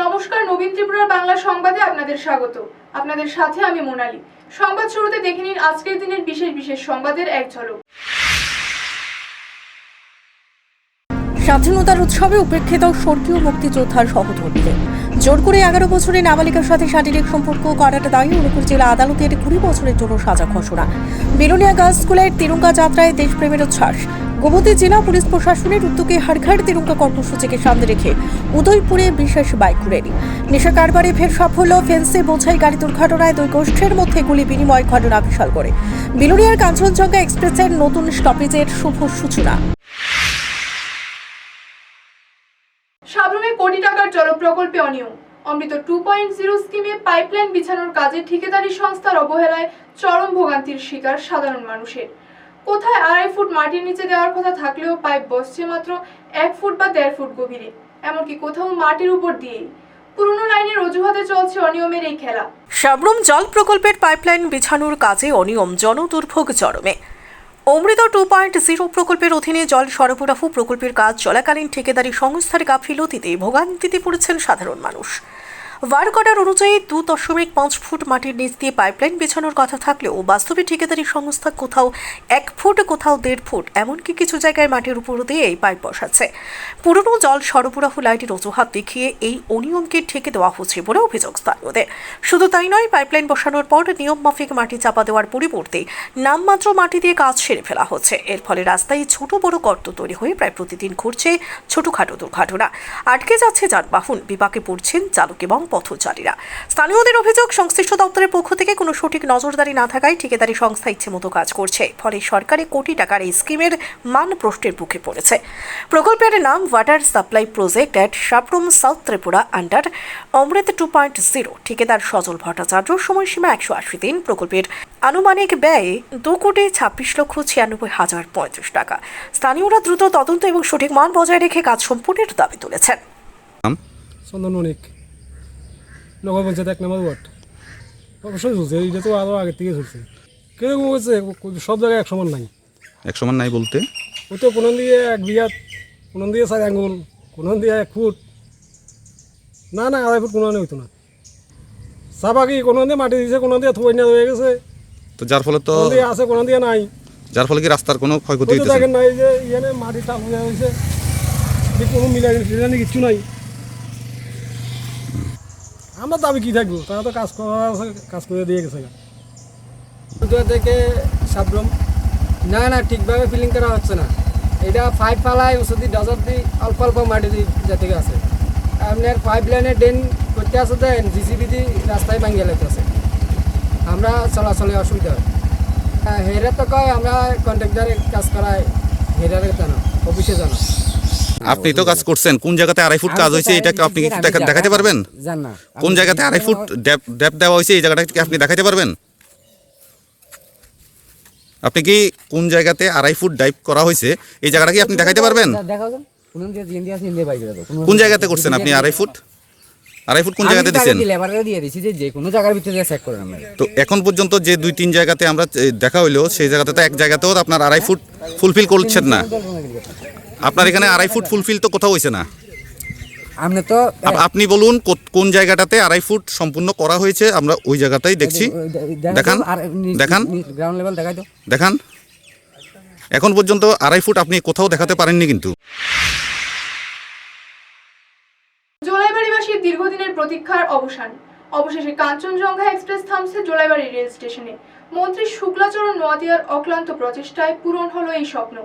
নমস্কার, নবীন ত্রিপুরার বাংলা সংবাদে আপনাদের স্বাগত। আপনাদের সাথে আমি মোনালি। সংবাদ শুরুতে দেখে নিন আজকের দিনের বিশেষ বিশেষ সংবাদের এক ঝলক। স্বাধীনতার উৎসবে উপেক্ষিত স্বর্গীয় মুক্তিযোদ্ধার সহধর্মীদের জোর করে এগারো বছরের নাবালিকার সাথে শারীরিক সম্পর্ক করার দায়ে অনুকূল জেলা আদালতের কুড়ি বছরের জন্য সাজা ঘোষণা। বেলুনিয়া গার্লস স্কুলের তিরঙ্গা যাত্রায় দেশপ্রেমের উচ্ছ্বাস। গোমতী জেলা পুলিশ প্রশাসনের উদ্যোগে হাড়ঘাড় তিরঙ্গা কর্মসূচিকে সামনে রেখে উদয়পুরে বিশেষ বাইক র্যালি। নেশা কারবারে ফের সাফল্য, ফেন্সে বোঝাই গাড়ি দুর্ঘটনায় দুই গোষ্ঠীর মধ্যে গুলি বিনিময় ঘটনা বিশাল করে। বিলুনিয়ার কাঞ্চনজঙ্ঘা এক্সপ্রেসের নতুন স্টপেজের শুভ সূচনা। সাবরুমে কোটি টাকার জল প্রকল্পে অনিয়ম। অমৃত টু পয়েন্ট জিরো স্কিমে পাইপলাইন বিছানোর কাজে ঠিকাদারি সংস্থার অবহেলায় চরম ভোগান্তির শিকার সাধারণ মানুষের। কোথায় আড়াই ফুট মাটির নিচে দেওয়ার কথা থাকলেও পাইপ বসছে মাত্র এক ফুট বা দেড় ফুট গভীরে। এমনকি কোথাও মাটির উপর দিয়েই পুরনো লাইনের অজুহাতে চলছে অনিয়মের এই খেলা। সাবরুম জল প্রকল্পের পাইপলাইন বিছানোর কাজে অনিয়ম, জনদুর্ভোগ চরমে। অমৃত টু পয়েন্ট জিরো প্রকল্পের অধীনে জল সরবরাহ প্রকল্পের কাজ চলাকালীন ঠিকাদারি সংস্থার গাফিলতিতে ভোগান্তিতে পড়েছেন সাধারণ মানুষ। ওয়ার্ক অর্ডার অনুযায়ী দু দশমিক পাঁচ ফুট মাটির নিচ দিয়ে পাইপলাইন বিছানোর কথা থাকলেও বাস্তবে ঠিকাদারি সংস্থা কোথাও এক ফুট, কোথাও দেড় ফুট, এমনকি কিছু জায়গায় মাটির উপর দিয়ে এই পাইপ বসাচ্ছে। পুরনো জল সরবরাহ লাইনের অজুহাত দেখিয়ে এই অনিয়মকে ঠেকে দেওয়া হচ্ছে বলে অভিযোগ স্থানীয়দের। শুধু তাই নয়, পাইপলাইন বসানোর পর নিয়ম মাফিক মাটি চাপা দেওয়ার পরিবর্তে নামমাত্র মাটি দিয়ে কাজ সেরে ফেলা হচ্ছে। এর ফলে রাস্তায় ছোট বড় গর্ত তৈরি হয়ে প্রায় প্রতিদিন ঘটছে ছোটখাটো দুর্ঘটনা। আটকে যাচ্ছে যানবাহন, বিপাকে পড়ছেন চালক এবং পথচারীরা। স্থানীয়দের অভিযোগ, সংশ্লিষ্ট দপ্তরের পক্ষ থেকে কোনো সঠিক নজরদারি না থাকায় ঠিকাদারি সংস্থা ইচ্ছে মতো কাজ করছে। ফলে সরকারি কোটি টাকার এই স্কিমের মান প্রশ্নের মুখে পড়েছে। প্রকল্পের নাম water supply project at Sabroom south Tripura under Amrut two point zero ঠিকাদার সজল ভট্টাচার্য, সময়সীমা একশো আশি দিন। প্রকল্পের আনুমানিক ব্যয় দু কোটি ছাব্বিশ লক্ষ ছিয়ানব্বই হাজার পঁয়ত্রিশ টাকা। স্থানীয়রা দ্রুত তদন্ত এবং সঠিক মান বজায় রেখে কাজ সম্পূর্ণের দাবি তুলেছেন। চন্দন নগর পঞ্চায়েত এক নম্বর ওয়ার্ড অবশ্যই চলছে এইটা তো আরও আগের থেকে চলছে। কীরকম হয়েছে? সব জায়গায় এক সমান নাই। এক সমান নাই বলতে? ওই তো কোন দিয়ে এক বিঘাত কোন দিয়ে চার আঙ্গুল কোন দিয়ে এক ফুট। না না আড়াই ফুট কোনো হইতো না। চাপাকি কোন দিয়ে মাটি দিয়েছে কোন দিয়ে না হয়ে গেছে? তো যার ফলে তো দিয়ে আছে কোন দিয়ে নাই। যার ফলে কি রাস্তার কোনো ক্ষয়ক্ষতি হইতেছে? দেখেন নাই যে ইয়ানে মাটি টাল হয়ে হয়েছে যে কোনো মিলাই কিচ্ছু নাই। আমরা দাবি কি থাকব? তারা তো কাজ করা কাজ করে দিয়ে গেছে থেকে সাবরুম না না ঠিকভাবে ফিলিং করা হচ্ছে না। এটা পাইপ ফালাই ওষুধি ডজর দি অল্প অল্প মাটি দি যেতে আছে। আপনার পাইপ লাইনে ড্রেন করতে আছে দেন জিসিবি দি রাস্তায় ভাঙিয়ে লাগতেছে আমরা চলাচলে অসুবিধা হয়। হ্যাঁ, হেরা তো কয় আমরা কন্ট্রাক্টারে কাজ করাই হেরারে জানো অফিসে জানো। আপনি তো কাজ করছেন কোন জায়গাতে আড়াই ফুট কাজ হয়েছে এটাকে আপনি দেখাতে পারবেন? কোন জায়গাতে আড়াই ফুট ড্যাপ দেওয়া হয়েছে এই জায়গাটা কি আপনি দেখাতে পারবেন? আপনি কি কোন জায়গাতে আড়াই ফুট ডাইভ করা হয়েছে এই জায়গাটা কি আপনি দেখাতে পারবেন? কোন জায়গাতে করছেন আপনি আড়াই ফুট? আড়াই ফুট কোন জায়গাতে দিচ্ছেন লেবারে দিয়ে দিছি যে যে কোনো জায়গার ভিতরে চেক করেন আমরা তো এখন পর্যন্ত যে দুই তিন জায়গাতে আমরা দেখা হইল সেই জায়গাতে তো এক জায়গাতেও আপনার আড়াই ফুট ফুলফিল করছেন না। আপনার এখানে আড়াই ফুট ফুলফিল তো কোথাও হয়েছে না? আপনি তো আপনি বলুন কোন জায়গাটাতে আড়াই ফুট সম্পূর্ণ করা হয়েছে আমরা ওই জায়গাটাই দেখছি। দেখান দেখান গ্রাউন্ড লেভেল দেখাই তো। দেখান। এখন পর্যন্ত আড়াই ফুট আপনি কোথাও দেখাতে পারেননি কিন্তু। দীর্ঘদিনের প্রতীক্ষার অবসান। অবশেষে কাঞ্চনজঙ্ঘা এক্সপ্রেস থামছে জোলাইবাড়ি রেল স্টেশনে। মন্ত্রী শুক্লাচরণ নোয়াদিয়ার অক্লান্ত প্রচেষ্টায় পূরণ হলো এই স্বপ্ন।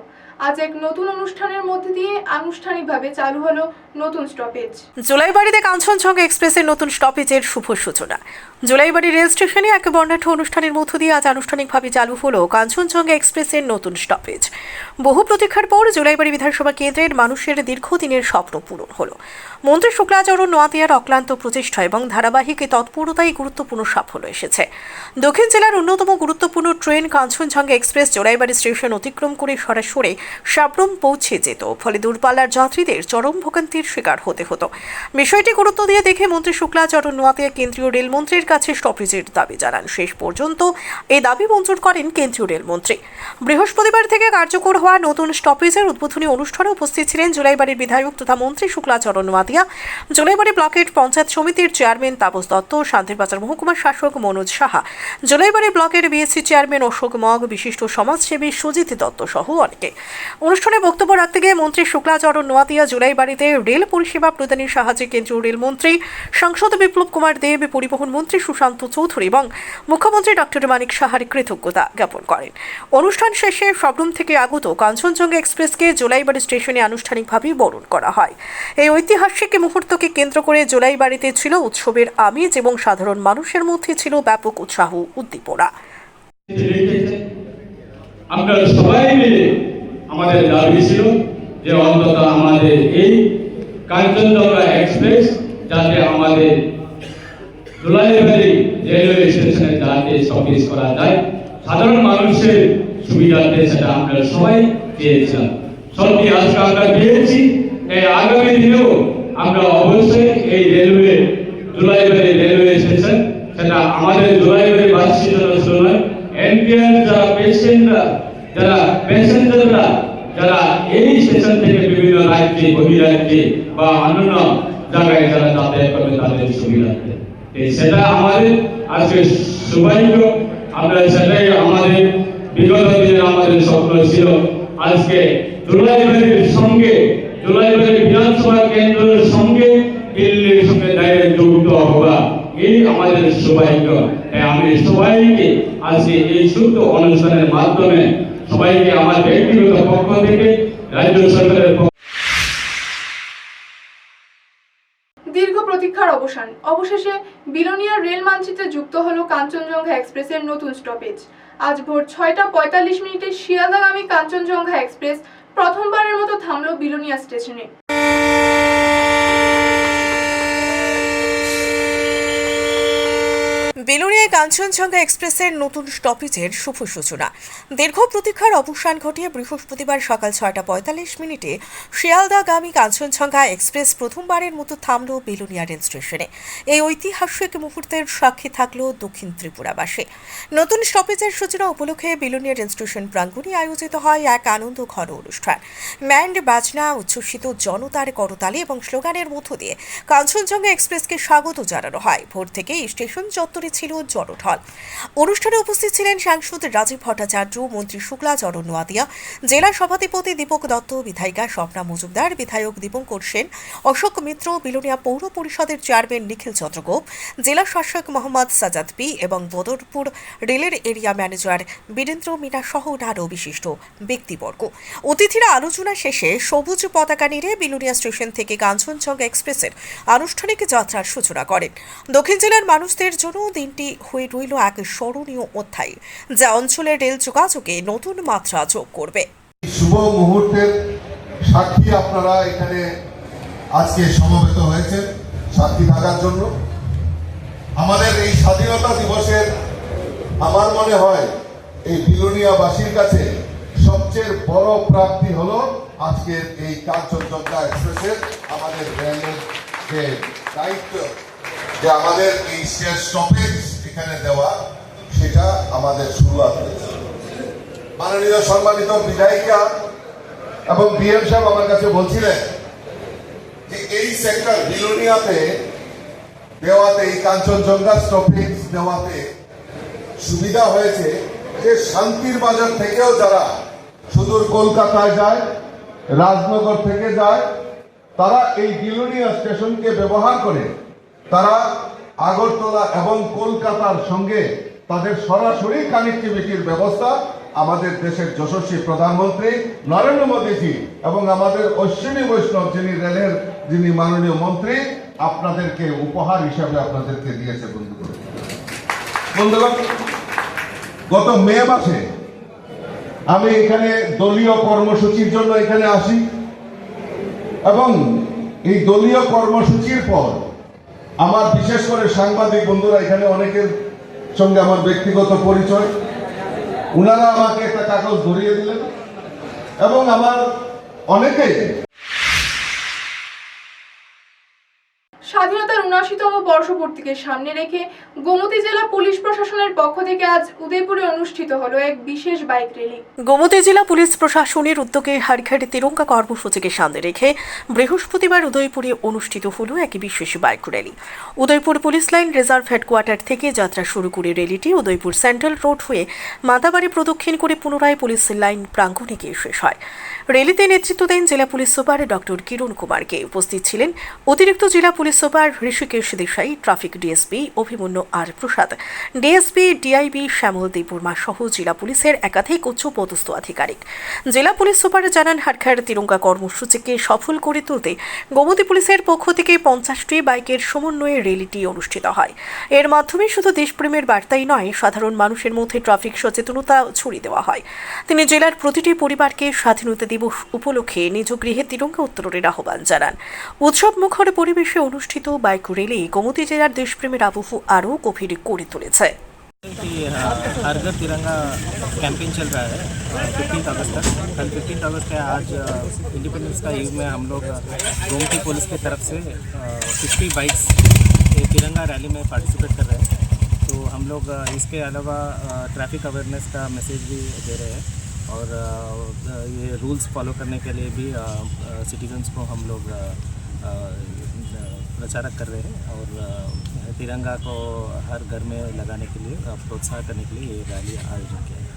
আজ এক নতুন অনুষ্ঠানের মধ্যে দিয়ে আনুষ্ঠানিকভাবে চালু হলো নতুন স্টপেজ জোলাইবাড়িতে কাঞ্চনজঙ্ঘা এক্সপ্রেসের নতুন স্টপেজের শুভ সূচনা। জুলাইবাড়ি রেল স্টেশনে এক বর্ণাঢ্য অনুষ্ঠানের মধ্য দিয়ে আজ আনুষ্ঠানিকভাবে চালু হলো কাঞ্চনজঙ্ঘা এক্সপ্রেসের নতুন স্টপেজ। বহু প্রতীক্ষার পর জুলাইবাড়ি বিধানসভা কেন্দ্রের মানুষের দীর্ঘদিনের স্বপ্ন পূরণ হলো। মন্ত্রী শুক্লাচরণ নোয়াতিয়ার অক্লান্ত প্রচেষ্টা এবং ধারাবাহিক তৎপরতায় গুরুত্বপূর্ণ সাফল্য এসেছে। দক্ষিণ জেলার অন্যতম গুরুত্বপূর্ণ train Kanchenjunga express Jolaibari station অতিক্রম করে সরাসরি সাবরুম পৌঁছে যেত। ফলে দূরপাল্লার যাত্রীদের চরম ভোগান্তির শিকার হতে হতো। বিষয়টি গুরুত্ব দিয়ে দেখে মন্ত্রী শুক্লাচরণ নোয়াতিয়া কেন্দ্রীয় রেলমন্ত্রীর কাছে স্টপেজের দাবি জানান। শেষ পর্যন্ত এই দাবি মঞ্জুর করেন কেন্দ্রীয় রেলমন্ত্রী। বৃহস্পতিবার থেকে কার্যকর হওয়া নতুন স্টপেজের উদ্বোধনী অনুষ্ঠানে উপস্থিত ছিলেন জুলাইবাড়ির বিধায়ক তথা মন্ত্রী শুক্লাচরণ নোয়াতিয়া জুলাইবাড়ি ব্লকের পঞ্চায়েত সমিতির চেয়ারম্যান তাপস দত্ত, শান্তিরবাজার মহকুমার শাসক মনোজ সাহা, জুলাইবাড়ি ব্লকের বিএসসি চেয়ারম্যান অশোক মগ, বিশিষ্ট সমাজসেবী সুজিত দত্ত সহ অনেকে। অনুষ্ঠানে বক্তব্য রাখতে গিয়ে মন্ত্রী শুক্লাচরণ নোয়াতিয়া জুলাইবাড়িতে রেল পরিষেবা প্রদানের সাহায্যে কেন্দ্রীয় রেলমন্ত্রী, সাংসদ বিপ্লব কুমার দেব, পরিবহন মন্ত্রী সুশান্ত চৌধুরী এবং মুখ্যমন্ত্রী ডক্টর মানিক সাহার কৃতজ্ঞতা জ্ঞাপন করেন। অনুষ্ঠান শেষে সবরুম থেকে আগত কাঞ্চনজঙ্ঘা এক্সপ্রেসকে জুলাইবাড়ি স্টেশনে আনুষ্ঠানিকভাবে বরণ করা হয়। এই ঐতিহাসিক মুহূর্তকে কেন্দ্র করে জুলাইবাড়িতে ছিল উৎসবের আমেজ এবং সাধারণ মানুষের মধ্যে ছিল ব্যাপক উৎসাহ উদ্দীপনা। আমরা সবাই মিলে আমাদের দাবি ছিল যে অন্তত আমাদের এই কাঞ্চনজঙ্ঘা এক্সপ্রেস যাতে আমাদের জুলাইবাড়ি রেলওয়ে স্টেশনে যাতে সার্ভিস করা যায়, সাধারণ মানুষের সুবিধার্থে সেটা আমরা সবাই চেয়েছিলাম সত্যি, আজকে আমরা পেয়েছি এই আগামী দিনেও আমরা অবশ্যই এই রেলওয়ে জুলাইবাড়ি রেলওয়ে স্টেশন, সেটা আমাদের জুলাইবাড়ি বাসীর জন্য নয় এনপিআর যারা পেশেন্টরা, যারা প্যাসেঞ্জাররা, যারা এই স্টেশন থেকে বিভিন্ন রাজ্যে, বহিরাজ্যে বা অন্যান্য জায়গায় যারা যাতায়াত করবে, তাদের সুবিধার্থে সেটা আমাদের আজকে সৌভাগ্য। আমরা সেটাই আমাদের বিগত দিনের আমাদের স্বপ্ন ছিল। আজকে জুলাইবাড়ির সঙ্গে জুলাইবাড়ি বিধানসভা কেন্দ্রের সঙ্গে দিল্লির সঙ্গে ডাইরেক্ট যুক্ত হওয়া, এই আমাদের সৌভাগ্য। আমি সবাইকে আজকে এই শুদ্ধ অনুষ্ঠানের মাধ্যমে সবাইকে আমার ব্যক্তিগত পক্ষ থেকে, রাজ্য সরকারের অবসান। অবশেষে বিলোনিয়া রেল মানচিত্রে যুক্ত হলো কাঞ্চনজঙ্ঘা এক্সপ্রেসের নতুন স্টপেজ আজ ভোর ছয়টা পঁয়তাল্লিশ মিনিটে শিয়ালদাগামী কাঞ্চনজঙ্ঘা এক্সপ্রেস প্রথমবারের মতো থামলো বিলোনিয়া স্টেশনে। বেলুড়িয়ায় কাঞ্চনজঙ্ঘা এক্সপ্রেসের নতুন স্টপেজের শুভ সূচনা। দীর্ঘ প্রতীক্ষার অবসান ঘটিয়ে বৃহস্পতিবার সকাল ছয়টা পঁয়তাল্লিশ মিনিটে শিয়ালদাগামী কাঞ্চনজঙ্ঘা এক্সপ্রেস প্রথমবারের মতো থামল বেলুনিয়া রেল স্টেশনে। এই ঐতিহাসিক মুহূর্তের সাক্ষী থাকল দক্ষিণ ত্রিপুরাবাসী। নতুন স্টপেজের সূচনা উপলক্ষে বেলুনিয়া রেল স্টেশন প্রাঙ্গণে আয়োজিত হয় এক আনন্দ ঘন অনুষ্ঠান। ব্যান্ড বাজনা, উচ্ছ্বসিত জনতার করতালি এবং স্লোগানের মধ্য দিয়ে কাঞ্চনজঙ্ঘা এক্সপ্রেসকে স্বাগত জানানো হয়। ভোর থেকে স্টেশন চত্বরে ছিল জনঢল। অনুষ্ঠানে উপস্থিত ছিলেন সাংসদ রাজীব ভট্টাচার্য, মন্ত্রী শুক্লা চরণ নোয়াদিয়া জেলা সভাধিপতি দীপক দত্ত, বিধায়িকা স্বপ্না মজুমদার, বিধায়ক দীপঙ্কর সেন, অশোক মিত্র, বিলোনিয়া পৌর পরিষদের চেয়ারম্যান নিখিল চন্দ্রগোপ জেলা শাসক মোহাম্মদ সাজাদ পি এবং বদরপুর রেলের এরিয়া ম্যানেজার বীরেন্দ্র মিনা সহ আরও বিশিষ্ট ব্যক্তিবর্গ। অতিথিরা আলোচনা শেষে সবুজ পতাকা নেড়ে বিলুনিয়া স্টেশন থেকে কাঞ্চনজঙ্ঘা এক্সপ্রেসের আনুষ্ঠানিক যাত্রার সূচনা করেন। দক্ষিণ জেলার মানুষদের জন্য দিনটি হয়ে রইল এক স্মরণীয় অধ্যায়, যা অঞ্চলের রেল যোগাযোগে নতুন মাত্রা যোগ করবে। শুভ মুহূর্তের সাক্ষী আপনারা এখানে আজকে সমবেত হয়েছেন সাক্ষী থাকার জন্য। আমাদের এই স্বাধীনতা দিবসের আমার মনে হয় এই বিলুনিয়াবাসীর কাছে সবচেয়ে বড় প্রাপ্তি হলো আজকের এই কাঞ্চনজঙ্ঘা এক্সপ্রেসের আমাদের রেলের যে দায়িত্ব, যে আমাদের এই শেষ স্টপেজ এখানে দেওয়া, সেটা আমাদের শুরুয়াত হয়েছে। মাননীয় সম্মানিত বিধায়িকা এবং বিএম সাহেব আমার কাছে বলছিলেন যে এই সেক্টর বিলোনিয়াতে দেওয়াতে, এই কাঞ্চনজঙ্ঘা স্টপেজ দেওয়াতে সুবিধা হয়েছে যে শান্তির বাজার থেকেও যারা সুদূর কলকাতায় যায়, রাজনগর থেকে যায়, তারা এই বিলোনিয়া স্টেশনকে ব্যবহার করে তারা আগরতলা এবং কলকাতার সঙ্গে তাদের সরাসরি কানেক্টিভিটির ব্যবস্থা আমাদের দেশের যশস্বী প্রধানমন্ত্রী নরেন্দ্র মোদীজি এবং আমাদের অশ্বিনী বৈষ্ণব যিনি রেলের, যিনি মাননীয় মন্ত্রী, আপনাদেরকে উপহার হিসাবে আপনাদেরকে দিয়েছে বন্ধুগণ। বন্ধুগণ গত মে মাসে আমি এখানে দলীয় কর্মসূচির জন্য এখানে আসি এবং এই দলীয় কর্মসূচির পর আমার বিশেষ করে সাংবাদিক বন্ধুরা এখানে অনেকের সঙ্গে আমার ব্যক্তিগত পরিচয়। উনারা আমাকে একটা কাগজ ধরিয়ে দিলেন এবং আমার অনেকেই উনআশিতম বর্ষপূর্তিকে সামনে রেখে গোমতী জেলা পুলিশ প্রশাসনের পক্ষ থেকে আজ উদয়পুরে অনুষ্ঠিত হলো এক বিশেষ বাইক র্যালি। গোমতী জেলা পুলিশ প্রশাসনের উদ্যোগে হাড়ঘাট তিরঙ্গা কর্মসূচিকে সামনে রেখে বৃহস্পতিবার উদয়পুরে অনুষ্ঠিত হল এক বিশেষ bike rally. Udaipur police line reserve headquarter থেকে যাত্রা শুরু করে র্যালিটি উদয়পুর সেন্ট্রাল রোড হয়ে মাদাবাড়ি প্রদক্ষিণ করে পুনরায় পুলিশ লাইন প্রাঙ্গণে গিয়ে শেষ হয়। র্যালিতে নেতৃত্ব দেন জেলা পুলিশ সুপার ডক্টর কিরণ কুমারকে। উপস্থিত ছিলেন অতিরিক্ত জেলা police super Rishikesh Desai, traffic DSP Abhimanyu আর প্রসাদ। ডিএসপি, ডিআইবি শ্যামল দেববর্মা সহ জেলা পুলিশের একাধিক উচ্চ পদস্থ আধিকারিক। জেলা পুলিশ সুপার জানান, হাটখার তিরঙ্গা কর্মসূচিকে সফল করে তুলতে গোমতী পুলিশের পক্ষ থেকে পঞ্চাশটি বাইকের সমন্বয়ে র্যালিটি অনুষ্ঠিত হয়। এর মাধ্যমে শুধু দেশপ্রেমের বার্তাই নয়, সাধারণ মানুষের মধ্যে ট্রাফিক সচেতনতা ছড়িয়ে দেওয়া হয়। তিনি জেলার প্রতিটি পরিবারকে স্বাধীনতা দিবস উপলক্ষে নিজ গৃহে তিরঙ্গা উত্তরের আহ্বান জানান উৎসব মুখর পরিবেশে অনুষ্ঠিত বাইক র্যালি গোমতী জেলার দেশপ্রেমের আবহ আরও গভীর করে তুলেছে कि हर घर तिरंगा कैंपेन चल रहा है फिफ्टीन अगस्त तक कल फिफ्टीन अगस्त है आज इंडिपेंडेंस का युग में हम लोग गोमती पुलिस की तरफ से फिफ्टी बाइक्स ये तिरंगा रैली में पार्टिसिपेट कर रहे हैं तो हम लोग अ, इसके अलावा ट्रैफिक अवेयरनेस का मैसेज भी दे रहे हैं और अ, ये रूल्स फॉलो करने के लिए भी सिटीजन्स को हम लोग अ, अ, प्रचारक कर रहे हैं और अ, तिरंगा को हर घर में लगाने के लिए अ, प्रोत्साहन करने के लिए ये रैली आयोजन किया गया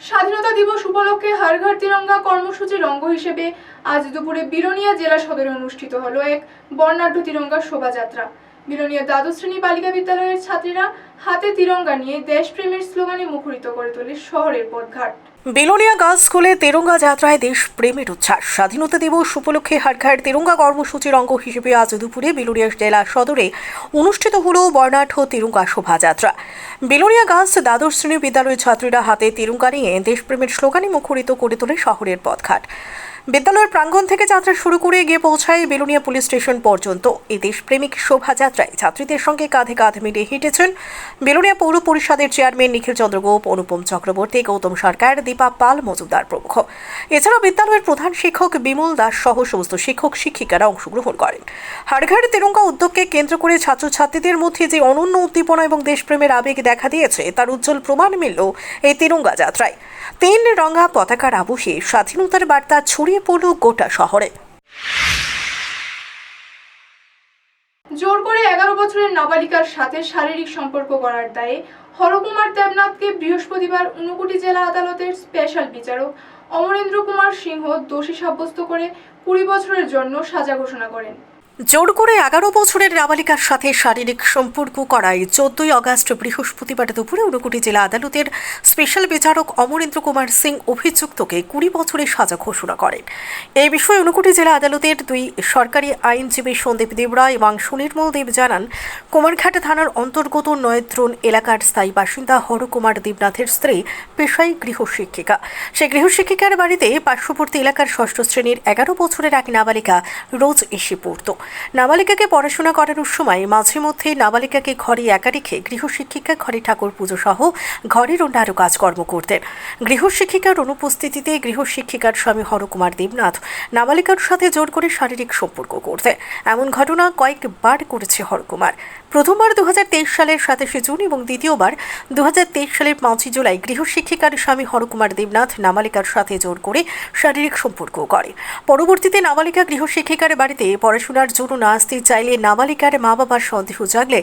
স্বাধীনতা দিবস উপলক্ষে হর ঘর তিরঙ্গা কর্মসূচির অঙ্গ হিসেবে আজ দুপুরে বিরোনিয়া জেলা সদরে অনুষ্ঠিত হলো এক বর্ণাঢ্য তিরঙ্গা শোভাযাত্রা বিরোনিয়া দ্বাদশ শ্রেণি বালিকা বিদ্যালয়ের ছাত্রীরা হাতে তিরঙ্গা নিয়ে দেশপ্রেমের স্লোগানে মুখরিত করে তোলে শহরের পথঘাট। বেলোনিয়া গার্লস স্কুলে তেরঙ্গা যাত্রায় দেশ প্রেমের উচ্ছ্বাস। স্বাধীনতা দিবস উপলক্ষে হাটঘাট তেরঙ্গা কর্মসূচির অঙ্গ হিসেবে আজ দুপুরে বেলুরিয়া জেলা সদরে অনুষ্ঠিত হল বর্ণাঢ্য তিরঙ্গা শোভাযাত্রা। বেলুনিয়া গার্লস দ্বাদশ শ্রেণি বিদ্যালয়ের ছাত্রীরা হাতে তিরঙ্গা নিয়ে দেশপ্রেমের স্লোগানে মুখরিত করে তোলে শহরের পথঘাট। বিদ্যালয়ের প্রাঙ্গণ থেকে যাত্রা শুরু করে গিয়ে পৌঁছায় বেলুনিয়া পুলিশ স্টেশন পর্যন্ত। এই দেশপ্রেমিক শোভাযাত্রায় ছাত্রীদের সঙ্গে কাঁধে কাঁধ মিলিয়ে হেঁটেছেন বেলুনিয়া পৌর পরিষদের চেয়ারম্যান নিখিল চন্দ্র গোপ, অনুপম চক্রবর্তী, গৌতম সরকার, দীপা পাল মজুমদার প্রমুখ। এছাড়াও বিদ্যালয়ের প্রধান শিক্ষক বিমল দাস সহ সমস্ত শিক্ষক, শিক্ষিকারা অংশগ্রহণ করেন। হাড়ঘাট তেরঙ্গা উদ্যোগকে কেন্দ্র করে ছাত্রছাত্রীদের মধ্যে যে অনন্য উদ্দীপনা এবং দেশপ্রেমের আবেগ দেখা দিয়েছে, তার উজ্জ্বল প্রমাণ মিলল এই তিরঙ্গা যাত্রায়। তিন রঙা পতাকার আবহে স্বাধীনতার বার্তা ছড়িয়ে পড়ল গোটা শহরে। জোর করে এগারো বছরের নাবালিকার সাথে শারীরিক সম্পর্ক করার দায়ে হরকুমার দেবনাথকে বৃহস্পতিবার ঊনকোটি জেলা আদালতের স্পেশাল বিচারক অমরেন্দ্র কুমার সিংহ দোষী সাব্যস্ত করে কুড়ি বছরের জন্য সাজা ঘোষণা করেন। জোর করে এগারো বছরের নাবালিকার সাথে শারীরিক সম্পর্ক করায় চোদ্দই অগাস্ট বৃহস্পতিবার দুপুরে ঊনকোটি জেলা আদালতের স্পেশাল বিচারক অমরেন্দ্র কুমার সিং অভিযুক্তকে কুড়ি বছরের সাজা ঘোষণা করেন। এই বিষয়ে ঊনকোটি জেলা আদালতের দুই সরকারি আইনজীবী সন্দীপ দেবরা এবং সুনির্মল দেব জানান, কুমারঘাট থানার অন্তর্গত নয়ত্রন এলাকার স্থায়ী বাসিন্দা হরকুমার দেবনাথের স্ত্রী পেশাই গৃহশিক্ষিকা। সেই গৃহশিক্ষিকার বাড়িতে পার্শ্ববর্তী এলাকার ষষ্ঠ শ্রেণির এগারো বছরের এক নাবালিকা রোজ এসে পড়ত। নাবালিকাকে পড়াশোনা করানোর সময় মাঝে মধ্যে নাবালিকাকে ঘরে একা রেখে গৃহশিক্ষিকা ঘরে ঠাকুর পুজো সহ ঘরের অন্যান্য কাজকর্ম করতেন। গৃহশিক্ষিকার অনুপস্থিতিতে গৃহশিক্ষিকার স্বামী হরকুমার দেবনাথ নাবালিকার সাথে জোর করে শারীরিক সম্পর্ক করতেন। এমন ঘটনা কয়েকবার করেছে হরকুমার। প্রথমবার দু হাজার তেইশ সালের সাতাশে জুন এবং দ্বিতীয়বার দু হাজার তেইশ সালের পাঁচই জুলাই গৃহশিক্ষিকার স্বামী হরকুমার দেবনাথ নাবালিকার সাথে জোর করে শারীরিক সম্পর্ক করে। পরবর্তীতে নাবালিকা গৃহশিক্ষিকার বাড়িতে পড়াশোনার জন্য না আসতে চাইলে নাবালিকার মা বাবার সন্দেহ জাগলে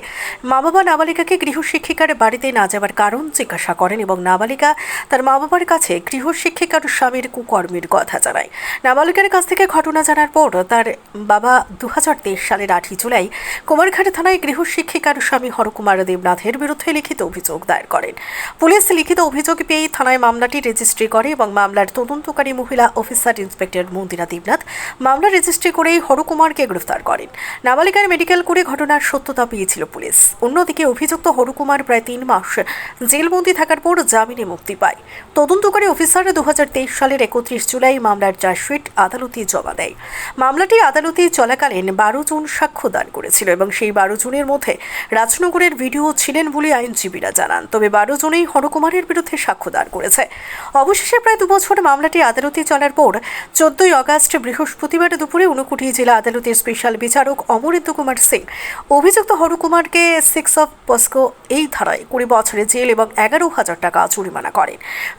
মা বাবা নাবালিকাকে গৃহশিক্ষিকার বাড়িতে না যাবার কারণ জিজ্ঞাসা করেন এবং নাবালিকা তার মা বাবার কাছে গৃহশিক্ষিকার স্বামীর কুকর্মের কথা জানায়। নাবালিকার কাছ থেকে ঘটনা জানার পর তার বাবা দু হাজার তেইশ সালের আটই জুলাই কুমারঘাট থানায় গৃহশিক্ষিকার স্বামী হরকুমার দেবনাথের বিরুদ্ধে লিখিত অভিযোগ দায়ের করেন। পুলিশ লিখিত অভিযোগ পেয়ে থানায় মামলাটি রেজিস্ট্রি করে এবং মামলার তদন্তকারী মহিলা অফিসার ইন্সপেক্টর মন্দিরা দেবনাথ মামলা রেজিস্ট্রি করে হরকুমারকে গ্রেফতার করেন। নাবালিকার মেডিকেল করে ঘটনার সত্যতা পেয়েছিল পুলিশ। অন্যদিকে অভিযুক্ত হরকুমার প্রায় তিন মাস জেলবন্দি থাকার পর জামিনে মুক্তি পায়। তদন্তকারী অফিসার দু হাজার তেইশ সালের একত্রিশ জুলাই মামলার চার্জশিট আদালতে জমা দেয়। মামলাটি আদালতে চলাকালীন বারো জন সাক্ষ্য দান করেছিল এবং সেই বারো জনের মধ্যে রাজনগরের ভিডিও ছিলেন বলে আইনজীবীরা জানান, তবে বারো জনেই হরকুমারের বিরুদ্ধে সাক্ষ্য দান করেছে। অবশেষে প্রায় দুবছর মামলাটি আদালতে চলার পর চোদ্দই আগস্ট বৃহস্পতিবার দুপুরে ঊনকোটি জেলা আদালতের স্পেশাল বিচারক অমরেন্দ্র কুমার সিং অভিযুক্ত হরকুমারকে সিক্স অফ পস্কো এই ধারায় কুড়ি বছরের জেল এবং এগারো হাজার টাকা জরিমানা করেন।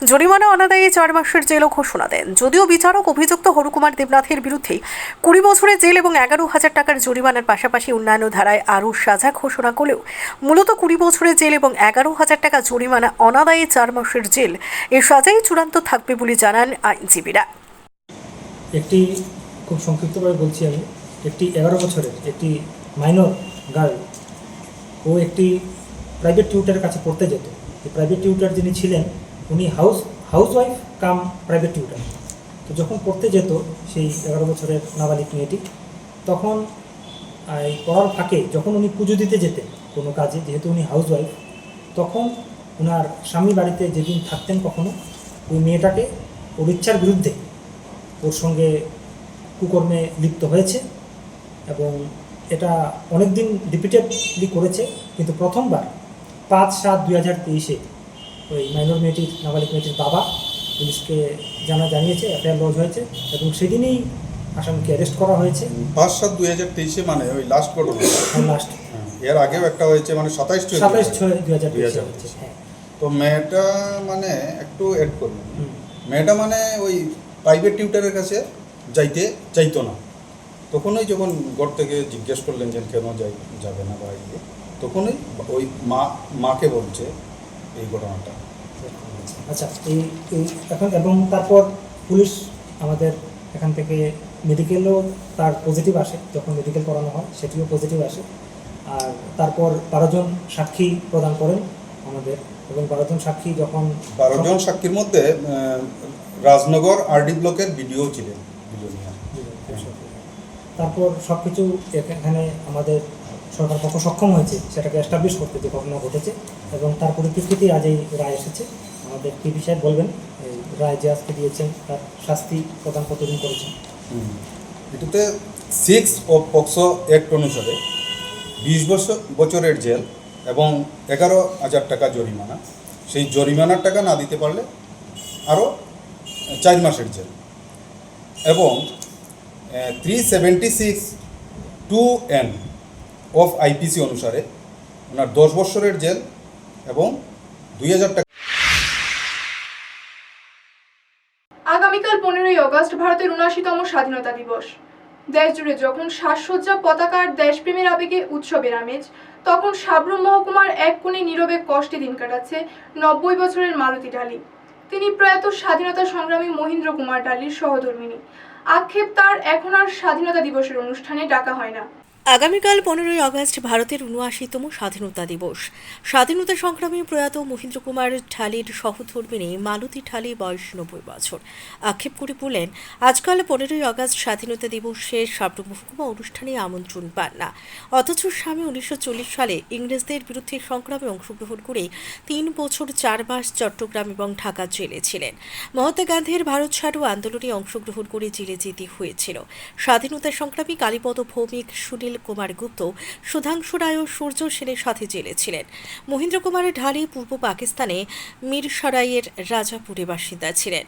জরিমানা অনাদায়ী চার মাসের জেলও ঘোষণা দেন। যদিও বিচারক অভিযুক্ত হরকুমার দেবনাথের বিরুদ্ধে কুড়ি বছরের জেল এবং এগারো হাজার টাকার জরিমানার পাশাপাশি অন্যান্য ধারায় আরও সাজা ঘোষণা করলেও মূলত কুড়ি বছরের জেল এবং এগারো হাজার টাকা জরিমানা অনাদায়ী চার মাসের জেল। এর সাজাই চূড়ান্ত থাকবে বলে জানান আইনজীবীরা। একটি খুব সংক্ষিপ্তভাবে বলছি আমি, একটি এগারো বছরের, একটি মাইনর গার্ল, ও একটি প্রাইভেট টিউটারের কাছে পড়তে যেত। প্রাইভেট টিউটার যিনি ছিলেন, উনি house housewife cum private tutor তো যখন পড়তে যেত সেই এগারো বছরের নাবালিক মেয়েটি, তখন এই পড়ার ফাঁকে যখন উনি পুজো দিতে যেতেন কোনো কাজে, যেহেতু উনি হাউস ওয়াইফ তখন ওনার স্বামী বাড়িতে যেদিন থাকতেন কখনো, ওই মেয়েটাকে ওর ইচ্ছার বিরুদ্ধে ওর সঙ্গে কুকর্মে লিপ্ত হয়েছে এবং এটা অনেক দিন রিপিটেডলি করেছে, কিন্তু প্রথমবার পাঁচ সাত দুই হাজার তেইশে ওই মাইনর মেয়েটির, নাবালিক মেয়েটির বাবা পুলিশকে জানা জানিয়েছে, এফআইআর লজ হয়েছে এবং সেদিনেই আসামিকে অ্যারেস্ট করা হয়েছে। পাঁচ সাত দুই হাজার তেইশে মানে ওই লাস্ট ঘটনা লাস্ট হ্যাঁ, এর আগেও একটা হয়েছে মানে সাতাইশ সাতাইশ ছয় দুই হাজার 2023 হয়েছে হ্যাঁ। তো মেয়েটা মানে একটু এড করবেন মেয়েটা মানে ওই প্রাইভেট টিউটারের কাছে যাইতে চাইতো না। তখনই যখন ঘর থেকে জিজ্ঞেস করলেন যে কেন যাই যাবে না বা তখনই ওই মা মাকে বলছে এই ঘটনাটা। আচ্ছা এই এখন এবং তারপর পুলিশ আমাদের এখান থেকে মেডিকেলও তার পজিটিভ আসে যখন মেডিকেল করানো হয় সেটিও পজিটিভ আসে। আর তারপর বারোজন সাক্ষী প্রদান করেন আমাদের এবং বারোজন সাক্ষী যখন বারো জন সাক্ষীর মধ্যে রাজনগর আরডি ব্লকের বিডিও ছিলেন তারপর সব কিছু এখানে আমাদের সরকার পক্ষ সক্ষম হয়েছে সেটাকে এস্টাবলিশ করতে যে ঘটনা ঘটেছে এবং তার পরিপ্রেক্ষিতেই আজ এই রায় এসেছে। আমাদের পিপি সাহেব বলবেন এই রায় যে আজকে দিয়েছেন তার শাস্তি প্রদান কতদিন করেছেন। এটাতে সিক্স অফ পক্সো অ্যাক্ট অনুসারে বিশ বছর বছরের জেল এবং এগারো হাজার টাকা জরিমানা। সেই জরিমানার টাকা না দিতে পারলে আরও চার মাসের জেল। এবং three seventy six two N of IPC অনুসারে ওনার দশ বছরের জেল এবং দুই হাজার টাকা পনেরোই অগস্ট ভারতের উনাশিতম স্বাধীনতা দিবস। দেশ জুড়ে যখন সাজসজ্জা পতাকার দেশপ্রেমের আবেগে উৎসবের আমেজ তখন সাবরুম মহকুমার এক কোণে নীরবে কষ্টে দিন কাটাচ্ছে নব্বই বছরের মালতী ডালি। তিনি প্রয়াত স্বাধীনতা সংগ্রামী মহেন্দ্র কুমার ডালির সহধর্মিনী আক্ষেপ তার এখন আর স্বাধীনতা দিবসের অনুষ্ঠানে ডাকা হয় না। আগামীকাল পনেরোই আগস্ট ভারতের উনআশিতম স্বাধীনতা দিবস। স্বাধীনতা সংগ্রামী প্রয়াত মহেন্দ্র কুমার ঠালির সহধর্মিনী মালতী ঠালি বয়স নব্বই বছর। আক্ষেপ করে বললেন, আজকাল পনেরোই আগস্ট স্বাধীনতা দিবসের মহকুমা অনুষ্ঠানে আমন্ত্রণ পান না। অথচ স্বামী উনিশশো চল্লিশ সালে ইংরেজদের বিরুদ্ধে সংগ্রামে অংশগ্রহণ করে তিন বছর চার মাস চট্টগ্রাম এবং ঢাকা জেলে ছিলেন। মহাত্মা গান্ধীর ভারত ছাড়ো আন্দোলনে অংশগ্রহণ করে জেলে যেতে হয়েছিল। স্বাধীনতা সংগ্রামী কালীপদ ভৌমিক সুনীল কুমার গুপ্ত, সুধাংশু রায় ও সূর্য সেনের সাথে জেলে ছিলেন মহেন্দ্র কুমারের ঢালি পূর্ব পাকিস্তানে মিরসরাইয়ের রাজাপুরে বাসিন্দা ছিলেন।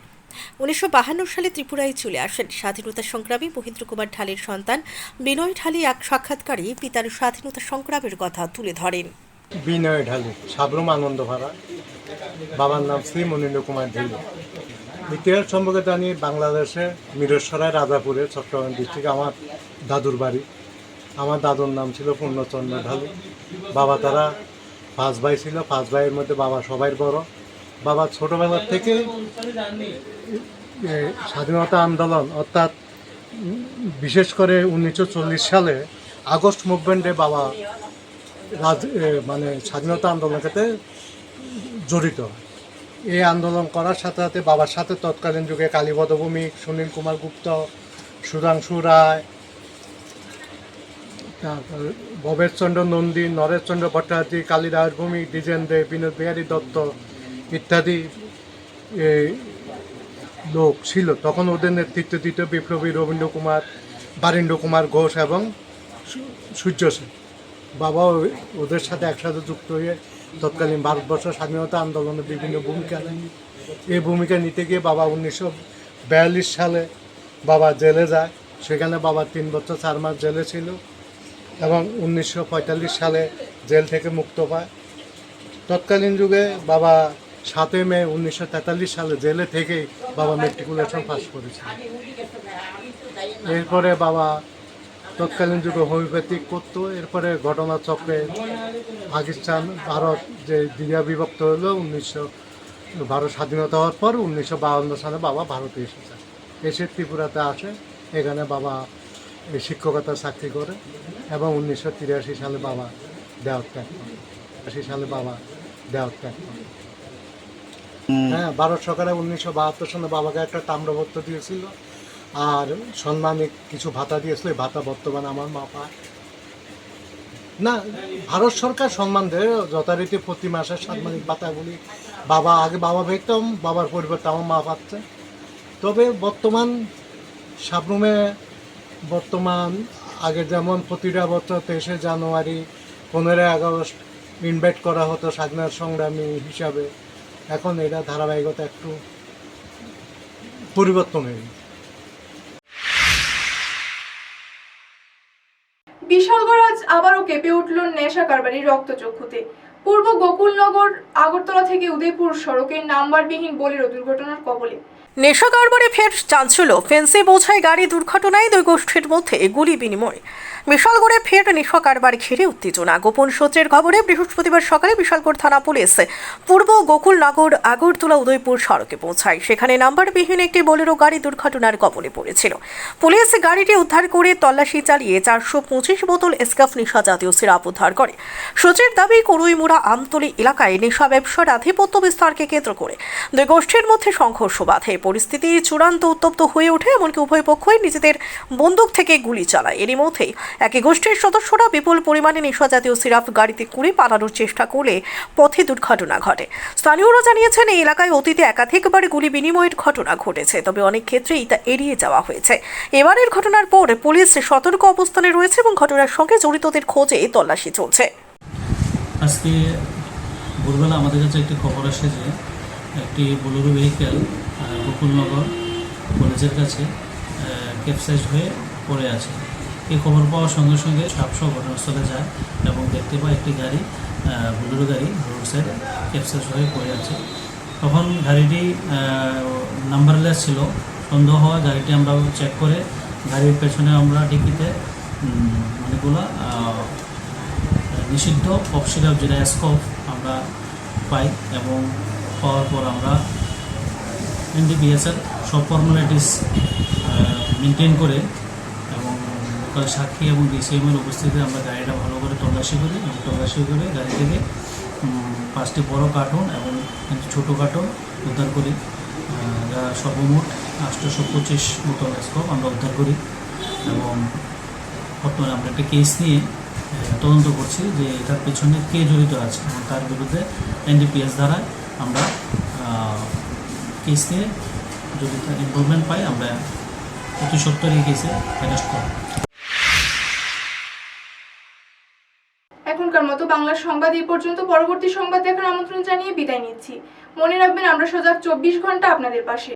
উনিশশো বাহান্ন সালে ত্রিপুরায় চলে আসেন। স্বাধীনতা সংগ্রামী মহেন্দ্র কুমার ঢালির সন্তান বিনয় ঢালি এক সাক্ষাৎকারে পিতার স্বাধীনতা সংগ্রামের কথা তুলে ধরেন। বিনয় ঢালি, সাবরুম আনন্দভাড়া বাবার নাম শ্রী মনীন্দ্র কুমার ঢিলু। ইতিহাস সম্পর্কে জানি, বাংলাদেশে মিরসরাই রাজাপুরে, চট্টগ্রাম ডিস্ট্রিক্ট, আমার দাদুর বাড়ি। আমার দাদুর নাম ছিল পূর্ণচন্দ্র ঢালু। বাবা তারা পাঁচ ভাই ছিল, পাঁচ ভাইয়ের মধ্যে বাবা সবাই বড়। বাবা ছোটোবেলার থেকে স্বাধীনতা আন্দোলন, অর্থাৎ বিশেষ করে উনিশশো চল্লিশ সালে আগস্ট মুভমেন্টে বাবা রাজ মানে স্বাধীনতা আন্দোলনের সাথে জড়িত। এই আন্দোলন করার সাথে সাথে বাবার সাথে তৎকালীন যুগে কালীপদ ভৌমিক সুনীল কুমার গুপ্ত, সুধাংশু রায় ভবেশচন্দ্র নন্দী, নরেশচন্দ্র ভট্টাচার্য কালিদাস ভৌমিক দ্বিজেন দে, বিনোদ বিহারী দত্ত ইত্যাদি লোক ছিল। তখন ওদের নেতৃত্ব দিত বিপ্লবী রবীন্দ্র কুমার, বারীন্দ্র কুমার ঘোষ এবং সূর্য সেন। বাবা ওদের সাথে একসাথে যুক্ত হয়ে তৎকালীন ভারতবর্ষ স্বাধীনতা আন্দোলনে বিভিন্ন ভূমিকা নেন এই ভূমিকা নিতে গিয়ে বাবা উনিশশো বিয়াল্লিশ সালে বাবা জেলে যায়। সেখানে বাবা তিন বছর চার মাস জেলে ছিল। এবং উনিশশো পঁয়তাল্লিশ সালে জেল থেকে মুক্ত পায়। তৎকালীন যুগে বাবা সাতই মে উনিশশো তেতাল্লিশ সালে জেলে থেকেই বাবা মেট্রিকুলেশন পাস করেছিল এরপরে বাবা তৎকালীন যুগে হোমিওপ্যাথিক করতো। এরপরে ঘটনাচক্রে পাকিস্তান, ভারত যে দ্বিধা বিভক্ত হলো উনিশশো ভারত স্বাধীনতা হওয়ার পর উনিশশো সালে বাবা ভারতে এসেছে এসে ত্রিপুরাতে আসে। এখানে বাবা এই শিক্ষকতার চাকরি করে এবং উনিশশো তিরাশি সালে বাবা দেওয়ার ত্যাগ করে। আশি সালে বাবা দেওয়ার ত্যাগ করে। হ্যাঁ ভারত সরকারে উনিশশো বাহাত্তর সালে বাবাকে একটা তাম্রপত্র দিয়েছিল আর সম্মানিক কিছু ভাতা দিয়েছিল। এই ভাতা বর্তমানে আমার মা পায়। না, ভারত সরকার সম্মান দেয় যথারীতি প্রতি মাসে সাম্মানিক ভাতাগুলি বাবা আগে বাবা পেতাম বাবার পরিবর্তে আমার মা পাচ্ছে। তবে বর্তমান সাবরুমে বর্তমান আগে যেমন প্রতিটা বছর তেইশে জানুয়ারি পনেরোই আগস্ট ইনভাইট করা হতো স্বাধীনতা সংগ্রামী হিসাবে। এখন এটা ধারাবাহিকতা একটু পরিবর্তন হয়ে গেছে। বিশালগড় আবারও কেঁপে উঠল নেশা কারবারির রক্তচক্ষুতে। পূর্ব গোকুলনগর আগরতলা থেকে উদয়পুর সড়কে নাম্বারবিহীন বোলেরো দুর্ঘটনার কবলে। নেশা কারবারে ফের চাঞ্চল্য। ফেন্সে বোঝাই গাড়ি দুর্ঘটনায় দুই গোষ্ঠীর মধ্যে গুলি বিনিময়। বিশালগড়ে ফের নেশা কারবার ঘিরে উত্তেজনা। গোপন সূত্রের খবরে বৃহস্পতিবার সকালে বিশালগড় থানা পুলিশ পূর্ব গোকুলনগর আগরতলা উদয়পুর সড়কে পৌঁছায়। সেখানে নাম্বারবিহীন একটি বোলেরো গাড়ি দুর্ঘটনার কবলে পড়েছিল। পুলিশ গাড়িটি উদ্ধার করে তল্লাশি চালিয়ে চারশো পঁচিশ বোতল এসকাফ নেশা জাতীয় সিরাপ উদ্ধার করে। সূত্রের দাবি করুইমুড়া আমতলি এলাকায় নেশা ব্যবসার আধিপত্য বিস্তারকে কেন্দ্র করে। দুই গোষ্ঠীর মধ্যে সংঘর্ষ বাধে। পরিস্থিতি চূড়ান্ত উত্তপ্ত হয়ে ওঠে, এমনকি উভয় পক্ষই নিজেদের বন্দুক থেকে গুলি চালায়। এরই মধ্যেই একই গোষ্ঠীর সদস্যরা বিপুল পরিমাণে নেশা জাতীয় সিরাপ গাড়িতে করে পালানোর চেষ্টা করলে পথে দুর্ঘটনা ঘটে। স্থানীয়রা জানিয়েছেন, এই এলাকায় অতীতে একাধিকবার গুলি বিনিময়ের ঘটনা ঘটেছে, তবে অনেক ক্ষেত্রেই তা এড়িয়ে যাওয়া হয়েছে। এবারের ঘটনার পর পুলিশ সতর্ক অবস্থানে রয়েছে এবং ঘটনার সঙ্গে জড়িতদের খোঁজে তল্লাশি চলছে। আজকে ভোরবেলা আমাদের কাছে একটি খবর আসে যে, একটি বোলেরো ভেহিক্যাল গোকুলনগর কলেজের কাছে ক্যাপসাইজ হয়ে পড়ে আছে। এই খবর পাওয়ার সঙ্গে সঙ্গে সাতশো ঘটনাস্থলে যায় এবং দেখতে পায় একটি গাড়ি বোলেরো গাড়ি রোড সাইডে ক্যাপসাইজ হয়ে পড়ে আছে। তখন গাড়িটি নাম্বারলেস ছিল। সন্দেহ হওয়া গাড়িটি আমরা চেক করে গাড়ির পেছনে আমরা ডিকিতে অনেকগুলো নিষিদ্ধ সিরাপ যেটা অ্যাসকফ আমরা পাই এবং পাওয়ার পর আমরা এনডিপিএসের সব ফর্মালিটিস মেনটেন করে এবং লোকাল সাক্ষী এবং ডিসিএমের উপস্থিতিতে আমরা গাড়িটা ভালো করে তল্লাশি করি এবং তল্লাশি করে গাড়ি থেকে পাঁচটি বড় কার্টুন এবং ছোটো কার্টুন উদ্ধার করি। যা সর্বমোট আটশোশো পঁচিশ বোতল অ্যাসকফ আমরা উদ্ধার করি এবং বর্তমানে আমরা একটা কেস নিয়ে তদন্ত করছি যে এটার পেছনে কে জড়িত আছে এবং তার বিরুদ্ধে এনডিপিএস দ্বারা আমরা কেস যদি তার ইম্প্রুভমেন্ট পাই আমরা অতি সত্তর এই কেসে অ্যারেস্ট করব। এখনকার মতো বাংলার সংবাদ এই পর্যন্ত। পরবর্তী সংবাদ দেখার আমন্ত্রণ জানিয়ে বিদায় নিচ্ছি। মনে রাখবেন, আমরা সজাগ চব্বিশ ঘণ্টা আপনাদের পাশে।